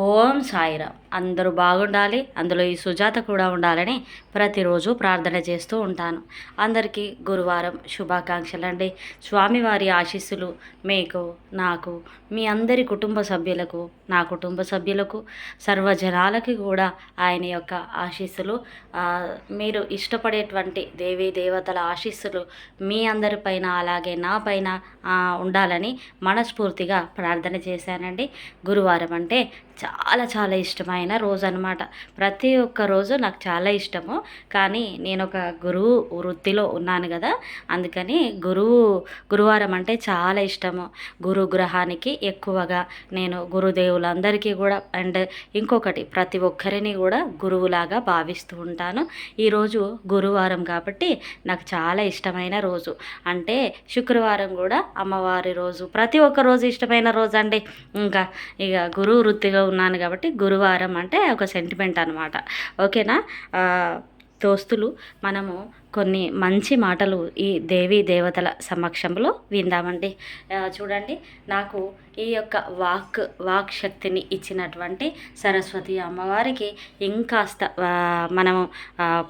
ఓం సాయిరామ్. అందరూ బాగుండాలి అందులో ఈ సుజాత కూడా ఉండాలని ప్రతిరోజు ప్రార్థన చేస్తూ ఉంటాను. అందరికీ గురువారం శుభాకాంక్షలు అండి స్వామివారి ఆశీస్సులు మీకు నాకు మీ అందరి కుటుంబ సభ్యులకు నా కుటుంబ సభ్యులకు సర్వజనాలకి కూడా ఆయన యొక్క ఆశీస్సులు. మీరు ఇష్టపడేటువంటి దేవీ దేవతల ఆశీస్సులు మీ అందరిపైన అలాగే నా పైన ఉండాలని మనస్ఫూర్తిగా ప్రార్థన చేశానండి. గురువారం అంటే చాలా చాలా ఇష్టమైన రోజు అనమాట ప్రతి ఒక్క రోజు నాకు చాలా ఇష్టము. కానీ నేను ఒక గురువు వృత్తిలో ఉన్నాను కదా అందుకని గురువు గురువారం అంటే చాలా ఇష్టము. గురు గ్రహానికి ఎక్కువగా నేను గురుదేవులందరికీ కూడా అండ్ ఇంకొకటి ప్రతి ఒక్కరిని కూడా గురువులాగా భావిస్తూ ఉంటాను. ఈరోజు గురువారం కాబట్టి నాకు చాలా ఇష్టమైన రోజు. అంటే శుక్రవారం కూడా అమ్మవారి రోజు. ప్రతి ఒక్క రోజు ఇష్టమైన రోజు అండి ఇంకా ఇక గురువు వృత్తిలో ఉన్నాను కాబట్టి గురువారం అంటే ఒక సెంటిమెంట్ అనమాట ఓకేనా? దోస్తులు మనము కొన్ని మంచి మాటలు ఈ దేవీ దేవతల సమక్షంలో విందామండి. చూడండి నాకు ఈ యొక్క వాక్ వాక్ శక్తిని ఇచ్చినటువంటి సరస్వతి అమ్మవారికి ఇంకాస్త మనము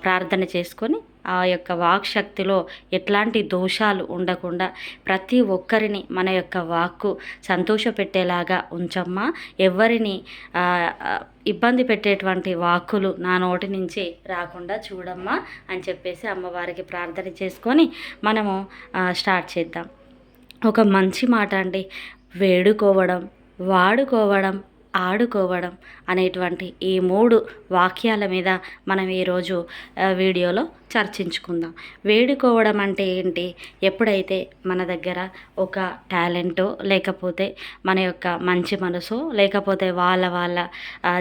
ప్రార్థన చేసుకొని ఆ యొక్క వాక్ శక్తిలో ఎట్లాంటి దోషాలు ఉండకుండా ప్రతి ఒక్కరిని మన యొక్క వాక్కు సంతోషపెట్టేలాగా ఉంచమ్మా. ఎవరిని ఇబ్బంది పెట్టేటువంటి వాక్కులు నా నోటి నుంచి రాకుండా చూడమ్మా అని చెప్పేసి అమ్మవారికి ప్రార్థన చేసుకొని మనము స్టార్ట్ చేద్దాం. ఒక మంచి మాట అండి వేడుకోవడం వాడుకోవడం ఆడుకోవడం అనేటువంటి ఈ మూడు వాక్యాల మీద మనం ఈరోజు వీడియోలో చర్చించుకుందాం. వేడుకోవడం అంటే ఏంటి? ఎప్పుడైతే మన దగ్గర ఒక టాలెంటో లేకపోతే మన యొక్క మంచి మనసు లేకపోతే వాళ్ళ వాళ్ళ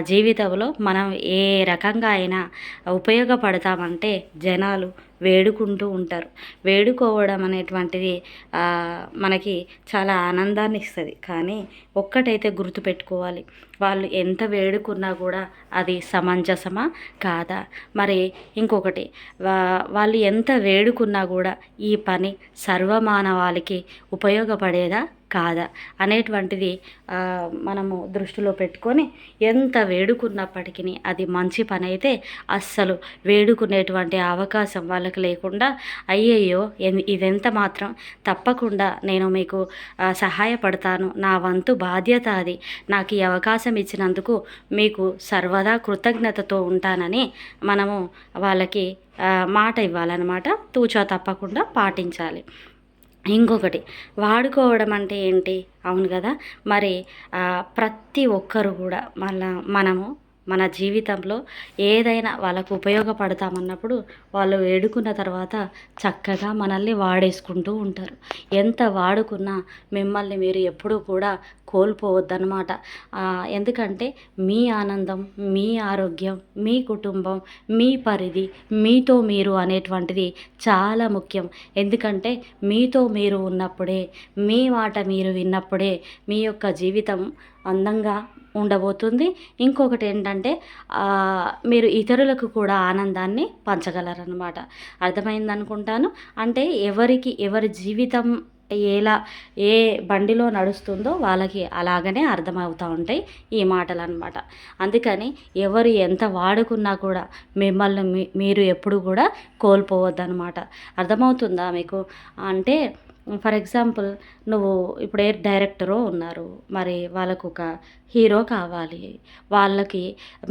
జీవితంలో మనం ఏ రకంగా అయినా ఉపయోగపడతామంటే జనాలు వేడుకుంటూ ఉంటారు. వేడుకోవడం అనేటువంటిది మనకి చాలా ఆనందాన్ని ఇస్తుంది కానీ ఒక్కటైతే గుర్తుపెట్టుకోవాలి. వాళ్ళు ఎంత వేడుకున్నా కూడా అది సమంజసమా? కాదా? మరి ఇంకొకటి. వా వాళ్ళు ఎంత వేడుకున్నా కూడా ఈ పని సర్వమానవాళికి ఉపయోగపడేదా? కాదా? అనేటువంటిది మనము దృష్టిలో పెట్టుకొని ఎంత వేడుకున్నప్పటికీ అది మంచి పని అయితే అస్సలు వేడుకునేటువంటి అవకాశం వాళ్ళకి లేకుండా అయ్యయ్యో ఇదెంత మాత్రం? తప్పకుండా నేను మీకు సహాయపడతాను. నా వంతు బాధ్యత అది. నాకు ఈ అవకాశం ఇచ్చినందుకు మీకు సర్వదా కృతజ్ఞతతో ఉంటానని మనము వాళ్ళకి మాట ఇవ్వాలన్నమాట. తూచా తప్పకుండా పాటించాలి. ఇంకొకటి వాడుకోవడం అంటే ఏంటి? అవును కదా. మరి ప్రతి ఒక్కరు కూడా మళ్ళా మనము మన జీవితంలో ఏదైనా వాళ్ళకు ఉపయోగపడతామన్నప్పుడు వాళ్ళు వేడుకున్న తర్వాత చక్కగా మనల్ని వాడేసుకుంటూ ఉంటారు. ఎంత వాడుకున్నా మిమ్మల్ని మీరు ఎప్పుడూ కూడా కోల్పోవద్దనమాట ఎందుకంటే మీ ఆనందం మీ ఆరోగ్యం మీ కుటుంబం మీ పరిధి మీతో మీరు అనేటువంటిది చాలా ముఖ్యం. ఎందుకంటే మీతో మీరు ఉన్నప్పుడే మీ మాట మీరు విన్నప్పుడే మీ యొక్క జీవితం అందంగా ఉండబోతుంది. ఇంకొకటి ఏంటంటే మీరు ఇతరులకు కూడా ఆనందాన్ని పంచగలరన్నమాట. అర్థమైందనుకుంటాను. అంటే ఎవరికి ఎవరి జీవితం ఎలా ఏ బండిలో నడుస్తుందో వాళ్ళకి అలాగనే అర్థమవుతూ ఉంటాయి ఈ మాటలు అనమాట అందుకని ఎవరు ఎంత వాడుకున్నా కూడా మిమ్మల్ని మీ- మీరు ఎప్పుడు కూడా కోల్పోవద్దనమాట అర్థమవుతుందా మీకు? అంటే ఫర్ ఎగ్జాంపుల్ నువ్వు ఇప్పుడు ఏ డైరెక్టరో ఉన్నారు. మరి వాళ్ళకు ఒక హీరో కావాలి. వాళ్ళకి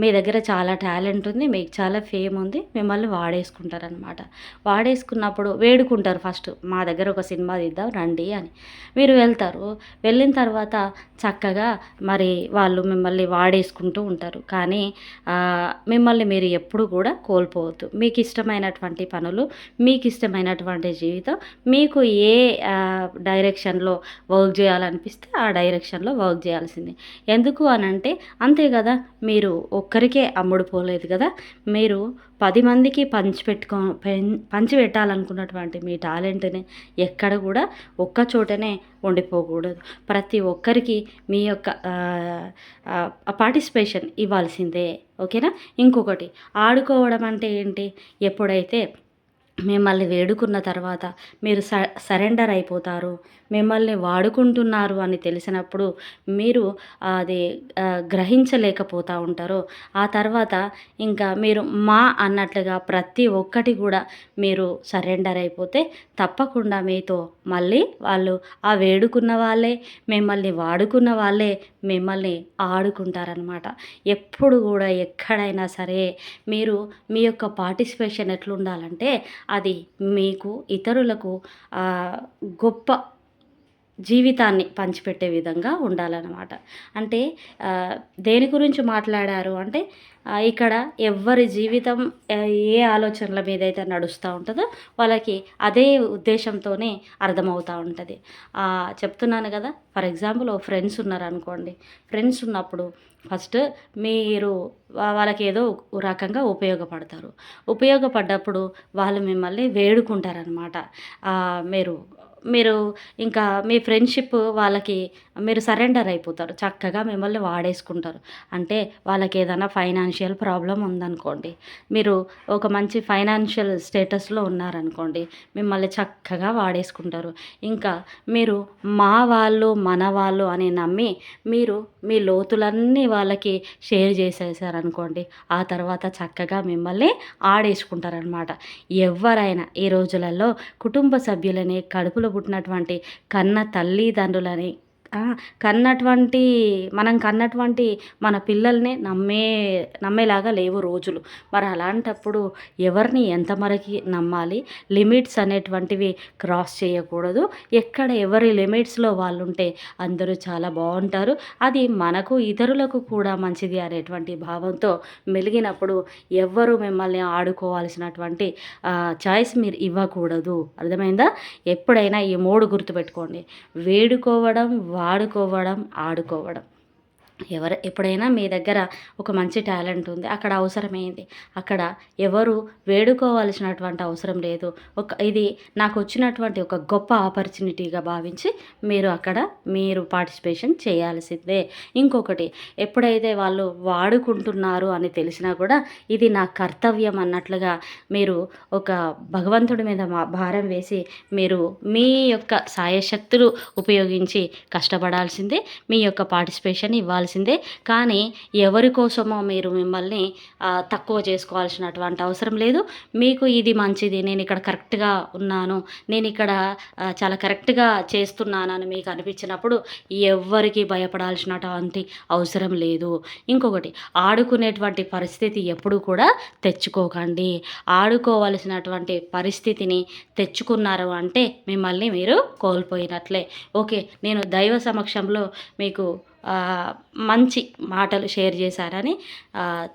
మీ దగ్గర చాలా టాలెంట్ ఉంది మీకు చాలా ఫేమ్ ఉంది మిమ్మల్ని వాడేసుకుంటారనమాట వాడేసుకున్నప్పుడు వేడుకుంటారు ఫస్ట్ మా దగ్గర ఒక సినిమా తీద్దాం రండి అని. మీరు వెళ్తారు. వెళ్ళిన తర్వాత చక్కగా మరి వాళ్ళు మిమ్మల్ని వాడేసుకుంటూ ఉంటారు. కానీ మిమ్మల్ని మీరు ఎప్పుడు కూడా కోల్పోవద్దు. మీకు ఇష్టమైనటువంటి పనులు మీకు ఇష్టమైనటువంటి జీవితం మీకు ఏ డైరెక్షన్లో వర్క్ చేయాలనిపిస్తే ఆ డైరెక్షన్లో వర్క్ చేయాల్సిందే. ఎందుకు ఎందుకు అని అంటే అంతే కదా మీరు ఒక్కరికే అమ్ముడు పోలేదు కదా మీరు పది మందికి పంచిపెట్టుకో పంచి పంచిపెట్టాలనుకున్నటువంటి మీ టాలెంట్ని ఎక్కడ కూడా ఒక్క చోటనే ఉండిపోకూడదు. ప్రతి ఒక్కరికి మీ యొక్క పార్టిసిపేషన్ ఇవ్వాల్సిందే ఓకేనా? ఇంకొకటి ఆడుకోవడం అంటే ఏంటి? ఎప్పుడైతే మిమ్మల్ని వేడుకున్న తర్వాత మీరు స సరెండర్ అయిపోతారు. మిమ్మల్ని వాడుకుంటున్నారు అని తెలిసినప్పుడు మీరు అది గ్రహించలేకపోతూ ఉంటారు. ఆ తర్వాత ఇంకా మీరు మా అన్నట్లుగా ప్రతి ఒక్కటి కూడా మీరు సరెండర్ అయిపోతే తప్పకుండా మీతో మళ్ళీ వాళ్ళు ఆ వేడుకున్న వాళ్ళే మిమ్మల్ని వాడుకున్న వాళ్ళే మిమ్మల్ని ఆడుకుంటారనమాట ఎప్పుడు కూడా ఎక్కడైనా సరే మీరు మీ యొక్క పార్టిసిపేషన్ ఎట్లుండాలంటే అది మీకు ఇతరులకు గొప్ప జీవితాన్ని పంచిపెట్టే విధంగా ఉండాలన్నమాట. అంటే దేని గురించి మాట్లాడారు అంటే ఇక్కడ ఎవరి జీవితం ఏ ఆలోచనల మీద అయితే నడుస్తూ ఉంటుందో వాళ్ళకి అదే ఉద్దేశంతోనే అర్థమవుతూ ఉంటుంది. చెప్తున్నాను కదా ఫర్ ఎగ్జాంపుల్ ఓ ఫ్రెండ్స్ ఉన్నారనుకోండి. ఫ్రెండ్స్ ఉన్నప్పుడు ఫస్ట్ మీరు వాళ్ళకి ఏదో ఒక రకంగా ఉపయోగపడతారు. ఉపయోగపడ్డప్పుడు వాళ్ళు మిమ్మల్ని వేడుకుంటారనమాట మీరు మీరు ఇంకా మీ ఫ్రెండ్షిప్ వాళ్ళకి మీరు సరెండర్ అయిపోతారు. చక్కగా మిమ్మల్ని వాడేసుకుంటారు. అంటే వాళ్ళకి ఏదైనా ఫైనాన్షియల్ ప్రాబ్లం ఉందనుకోండి మీరు ఒక మంచి ఫైనాన్షియల్ స్టేటస్లో ఉన్నారనుకోండి మిమ్మల్ని చక్కగా వాడేసుకుంటారు. ఇంకా మీరు మా వాళ్ళు మన వాళ్ళు అని నమ్మి మీరు మీ లోతులన్నీ వాళ్ళకి షేర్ చేసేసారనుకోండి ఆ తర్వాత చక్కగా మిమ్మల్ని ఆడేసుకుంటారనమాట. ఎవరైనా ఈ రోజులలో కుటుంబ సభ్యులని కడుపులో పుట్టినటువంటి కన్న తల్లిదండ్రులని కన్నటువంటి మనం కన్నటువంటి మన పిల్లల్ని నమ్మే నమ్మేలాగా లేవు రోజులు. మరి అలాంటప్పుడు ఎవరిని ఎంతమరకి నమ్మాలి? లిమిట్స్ అనేటువంటివి క్రాస్ చేయకూడదు. ఎక్కడ ఎవరి లిమిట్స్లో వాళ్ళు ఉంటే అందరూ చాలా బాగుంటారు. అది మనకు ఇతరులకు కూడా మంచిది అనేటువంటి భావంతో మెలిగినప్పుడు ఎవ్వరు మిమ్మల్ని ఆడుకోవాల్సినటువంటి చాయిస్ మీరు ఇవ్వకూడదు. అర్థమైందా? ఎప్పుడైనా ఈ మూడు గుర్తుపెట్టుకోండి. వేడుకోవడం వాడుకోవడం ఆడుకోవడం. ఎవరు ఎప్పుడైనా మీ దగ్గర ఒక మంచి టాలెంట్ ఉంది అక్కడ అవసరమైంది అక్కడ ఎవరు వేడుకోవాల్సినటువంటి అవసరం లేదు ఒక ఇది నాకు వచ్చినటువంటి ఒక గొప్ప ఆపర్చునిటీగా భావించి మీరు అక్కడ మీరు పార్టిసిపేషన్ చేయాల్సిందే. ఇంకొకటి ఎప్పుడైతే వాళ్ళు వాడుకుంటున్నారు అని తెలిసినా కూడా ఇది నా కర్తవ్యం అన్నట్లుగా మీరు ఒక భగవంతుడి మీద భారం వేసి మీరు మీ యొక్క సాయశక్తులు ఉపయోగించి కష్టపడాల్సిందే మీ యొక్క పార్టిసిపేషన్ ఇవ్వాల్సి చేయాల్సిందే. కానీ ఎవరి కోసమో మీరు మిమ్మల్ని తక్కువ చేసుకోవాల్సినటువంటి అవసరం లేదు. మీకు ఇది మంచిది. నేను ఇక్కడ కరెక్ట్గా ఉన్నాను. నేను ఇక్కడ చాలా కరెక్ట్గా చేస్తున్నానని మీకు అనిపించినప్పుడు ఎవ్వరికి భయపడాల్సినటువంటి అవసరం లేదు. ఇంకొకటి ఆడుకునేటువంటి పరిస్థితి ఎప్పుడు కూడా తెచ్చుకోకండి. ఆడుకోవలసినటువంటి పరిస్థితిని తెచ్చుకున్నారు అంటే మిమ్మల్ని మీరు కోల్పోయినట్లే. ఓకే నేను దైవ సమక్షంలో మీకు మంచి మాటలు షేర్ చేశారని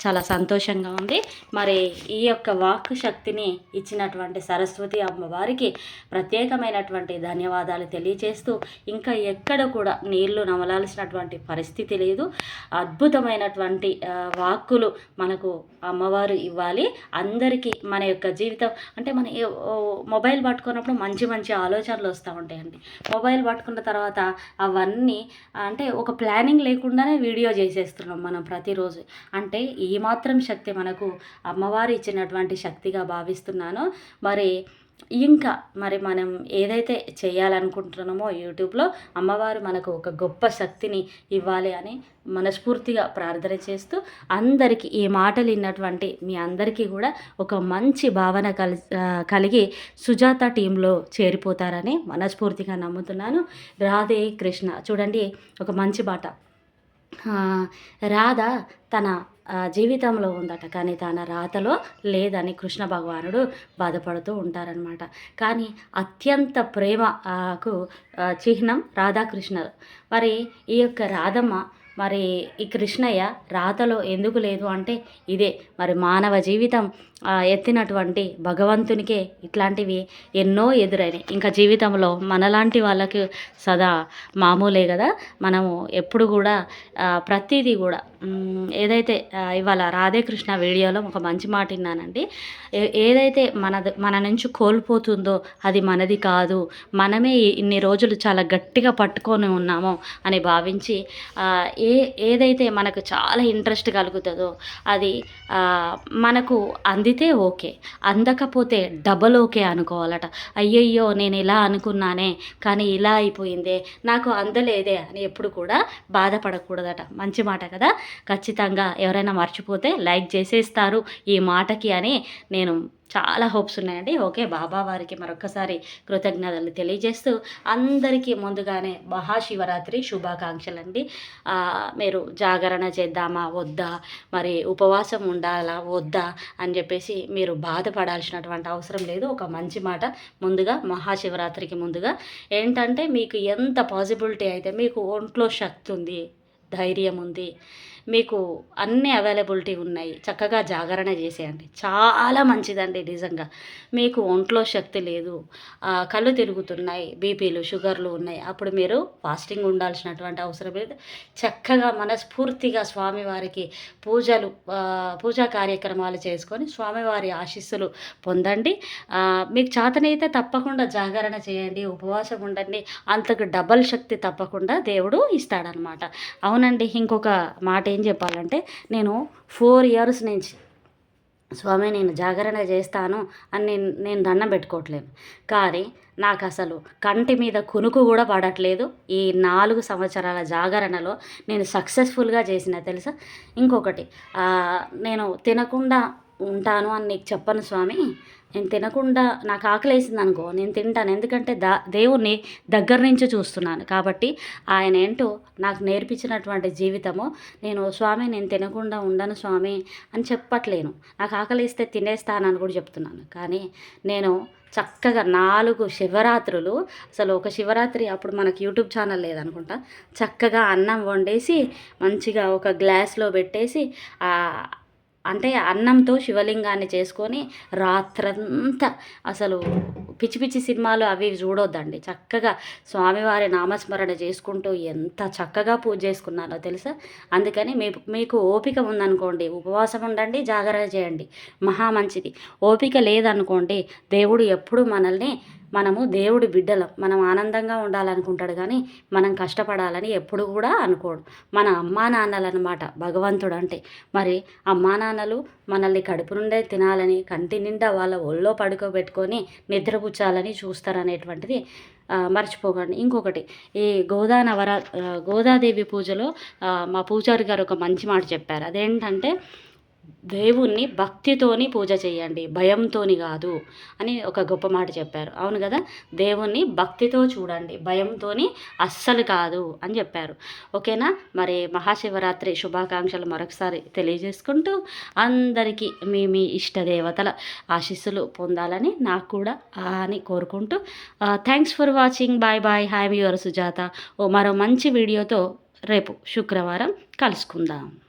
చాలా సంతోషంగా ఉంది. మరి ఈ యొక్క వాక్ శక్తిని ఇచ్చినటువంటి సరస్వతి అమ్మవారికి ప్రత్యేకమైనటువంటి ధన్యవాదాలు తెలియజేస్తూ ఇంకా ఎక్కడ కూడా నీళ్ళు నమలాల్సినటువంటి పరిస్థితి లేదు. అద్భుతమైనటువంటి వాక్కులు మనకు అమ్మవారు ఇవ్వాలి. అందరికీ మన యొక్క జీవితం అంటే మన మొబైల్ పట్టుకున్నప్పుడు మంచి మంచి ఆలోచనలు వస్తూ ఉంటాయండి. మొబైల్ పట్టుకున్న తర్వాత అవన్నీ అంటే ఒక ప్లాన్ ప్లానింగ్ లేకుండానే వీడియో చేసేస్తున్నాం మనం ప్రతిరోజు. అంటే ఈ మాత్రం శక్తి మనకు అమ్మవారు ఇచ్చినటువంటి శక్తిగా భావిస్తున్నాను. మరి ఇంకా మరి మనం ఏదైతే చేయాలనుకుంటున్నామో యూట్యూబ్లో అమ్మవారు మనకు ఒక గొప్ప శక్తిని ఇవ్వాలి అని మనస్ఫూర్తిగా ప్రార్థన చేస్తూ అందరికీ ఈ మాటలు విన్నటువంటి మీ అందరికీ కూడా ఒక మంచి భావన కలి కలిగి సుజాత టీంలో చేరిపోతారని మనస్ఫూర్తిగా నమ్ముతున్నాను. రాధే కృష్ణ. చూడండి ఒక మంచి బాట. రాధ తన జీవితంలో ఉందట. కానీ తన రాతలో లేదని కృష్ణ భగవానుడు బాధపడుతూ ఉంటారనమాట కానీ అత్యంత ప్రేమకు చిహ్నం రాధాకృష్ణలు మరి ఈ యొక్క రాధమ్మ మరి ఈ కృష్ణయ్య రాతలో ఎందుకు లేదు అంటే ఇదే. మరి మానవ జీవితం ఎత్తినటువంటి భగవంతునికే ఇట్లాంటివి ఎన్నో ఎదురైనాయి. ఇంకా జీవితంలో మనలాంటి వాళ్ళకి సదా మామూలే కదా. మనము ఎప్పుడు కూడా ప్రతిదీ కూడా ఏదైతే ఇవాళ రాధేకృష్ణ వీడియోలో ఒక మంచి మాట విన్నానండి. ఏదైతే మన మన నుంచి కోల్పోతుందో అది మనది కాదు. మనమే ఇన్ని రోజులు చాలా గట్టిగా పట్టుకొని ఉన్నామో అని భావించి ఏ ఏదైతే మనకు చాలా ఇంట్రెస్ట్ కలుగుతుందో అది మనకు అంది అందితే ఓకే. అందకపోతే డబల్ ఓకే అనుకోవాలట. అయ్యయ్యో నేను ఇలా అనుకున్నానే కానీ ఇలా అయిపోయిందే. నాకు అందలేదే అని ఎప్పుడు కూడా బాధపడకూడదట. మంచి మాట కదా. ఖచ్చితంగా ఎవరైనా మర్చిపోతే లైక్ చేసేస్తారు ఈ మాటకి అని నేను చాలా హోప్స్ ఉన్నాయండి. ఓకే బాబా వారికి మరొకసారి కృతజ్ఞతలు తెలియజేస్తూ అందరికీ ముందుగానే మహాశివరాత్రి శుభాకాంక్షలు అండి మీరు జాగరణ చేద్దామా వద్దా మరి ఉపవాసం ఉండాలా వద్దా అని చెప్పేసి మీరు బాధపడాల్సినటువంటి అవసరం లేదు. ఒక మంచి మాట ముందుగా మహాశివరాత్రికి ముందుగా. ఏంటంటే మీకు ఎంత పాసిబిలిటీ అయితే మీకు ఒంట్లో శక్తి ఉంది ధైర్యం ఉంది మీకు అన్ని అవైలబిలిటీ ఉన్నాయి. చక్కగా జాగరణ చేసేయండి. చాలా మంచిదండి నిజంగా. మీకు ఒంట్లో శక్తి లేదు. కళ్ళు తిరుగుతున్నాయి. బీపీలు షుగర్లు ఉన్నాయి. అప్పుడు మీరు ఫాస్టింగ్ ఉండాల్సినటువంటి అవసరం లేదు. చక్కగా మనస్ఫూర్తిగా స్వామివారికి పూజలు పూజా కార్యక్రమాలు చేసుకొని స్వామివారి ఆశీస్సులు పొందండి. మీకు చేతనైతే తప్పకుండా జాగరణ చేయండి. ఉపవాసం ఉండండి. అంతకు డబల్ శక్తి తప్పకుండా దేవుడు ఇస్తాడనమాట. అవునండి ఇంకొక మాట ఏం చెప్పాలంటే నేను ఫోర్ ఇయర్స్ నుంచి స్వామి నేను జాగరణ చేస్తాను అని నేను నేను దండం పెట్టుకోవట్లేను కానీ నాకు అసలు కంటి మీద కునుకు కూడా పడట్లేదు. ఈ నాలుగు సంవత్సరాల జాగరణలో నేను సక్సెస్ఫుల్గా చేసిన తెలుసా? ఇంకొకటి నేను తినకుండా ఉంటాను అని నీకు చెప్పను స్వామి. నేను తినకుండా నాకు ఆకలేసింది అనుకో నేను తింటాను. ఎందుకంటే దా దేవుణ్ణి దగ్గర నుంచి చూస్తున్నాను. కాబట్టి ఆయన ఏంటో నాకు నేర్పించినటువంటి జీవితము నేను స్వామి నేను తినకుండా ఉండను స్వామి అని చెప్పట్లేను. నాకు ఆకలిస్తే తినేస్తానని కూడా చెప్తున్నాను. కానీ నేను చక్కగా నాలుగు శివరాత్రులు అసలు ఒక శివరాత్రి అప్పుడు మనకు యూట్యూబ్ ఛానల్ లేదనుకుంటా చక్కగా అన్నం వండేసి మంచిగా ఒక గ్లాస్లో పెట్టేసి అంటే అన్నంతో శివలింగాన్ని చేసుకొని రాత్రంతా అసలు పిచ్చి పిచ్చి సినిమాలు అవి చూడొద్దండి. చక్కగా స్వామివారి నామస్మరణ చేసుకుంటూ ఎంత చక్కగా పూజ చేసుకున్నానో తెలుసా? అందుకని మీ మీకు ఓపిక ఉందనుకోండి ఉపవాసం ఉండండి జాగ్రత్త చేయండి. మహా మంచిది. ఓపిక లేదనుకోండి దేవుడు ఎప్పుడు మనల్ని మనము దేవుడి బిడ్డలం. మనం ఆనందంగా ఉండాలనుకుంటాడు కానీ మనం కష్టపడాలని ఎప్పుడు కూడా అనుకోడు. మన అమ్మా నాన్నలు అనమాట భగవంతుడు అంటే. మరి అమ్మా నాన్నలు మనల్ని కడుపు నుండే తినాలని కంటి నిండా వాళ్ళ ఒళ్ళో పడుకోబెట్టుకొని నిద్రపుచ్చాలని చూస్తారనేటువంటిది మర్చిపోకండి. ఇంకొకటి ఈ గోదా నవరా గోదాదేవి పూజలో మా పూజారి గారు ఒక మంచి మాట చెప్పారు. అదేంటంటే దేవుణ్ణి భక్తితోని పూజ చేయండి భయంతోని కాదు అని ఒక గొప్ప మాట చెప్పారు. అవును కదా? దేవుణ్ణి భక్తితో చూడండి భయంతోని అస్సలు కాదు అని చెప్పారు. ఓకేనా? మరి మహాశివరాత్రి శుభాకాంక్షలు మరొకసారి తెలియజేసుకుంటూ అందరికీ మీ మీ ఇష్ట దేవతల ఆశీస్సులు పొందాలని నాకు కూడా ఆ అని కోరుకుంటూ thanks for watching bye bye have your Sujatha ఓ మరో మంచి వీడియోతో రేపు శుక్రవారం కలుసుకుందాం.